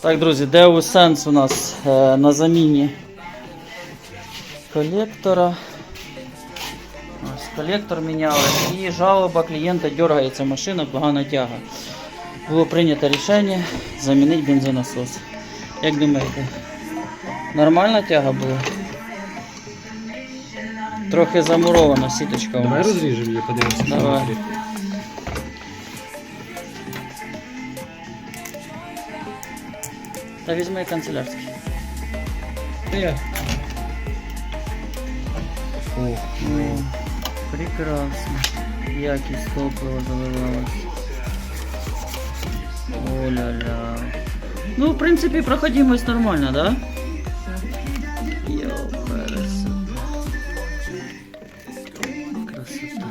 Так, друзі, Deus Sense у нас е, на заміні колектора. Ось колектор міняли. І жалоба клієнта дергається машина, погана тяга. Було прийнято рішення замінити бензонасос. Як думаєте, нормальна тяга була? Трохи замурована сіточка у Давай нас. розріжемо її, подивимося. що Давай. внутрі. Та візьми канцелярський. Е, О, О, прекрасно. Якість топлива заливалась. О-ля-ля. Ну, в принципі, проходимость нормально, да? Йо, красота. Красота.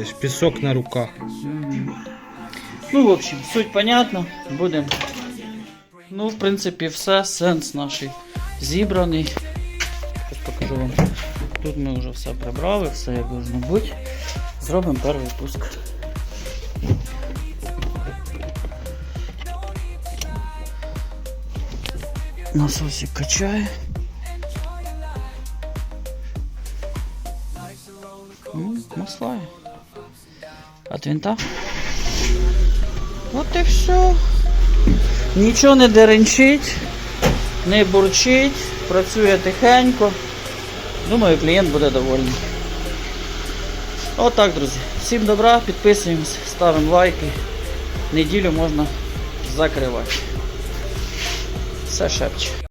ось пісок на руках. Мгм. Ну, в общем, суть понятна. Будем. Ну, в принципі, все. Сенс наш зібраний. Зараз покажу вам. Тут ми вже все прибрали, все як должно бути. Зробимо перший пуск. Насосик качає. Масла. От винта. От і все. Нічого не деренчить, не бурчить, працює тихенько. Думаю, клієнт буде довольний. Отак, друзі. Всім добра, підписуємось, ставимо лайки. Неділю можна закривати. Все шепче.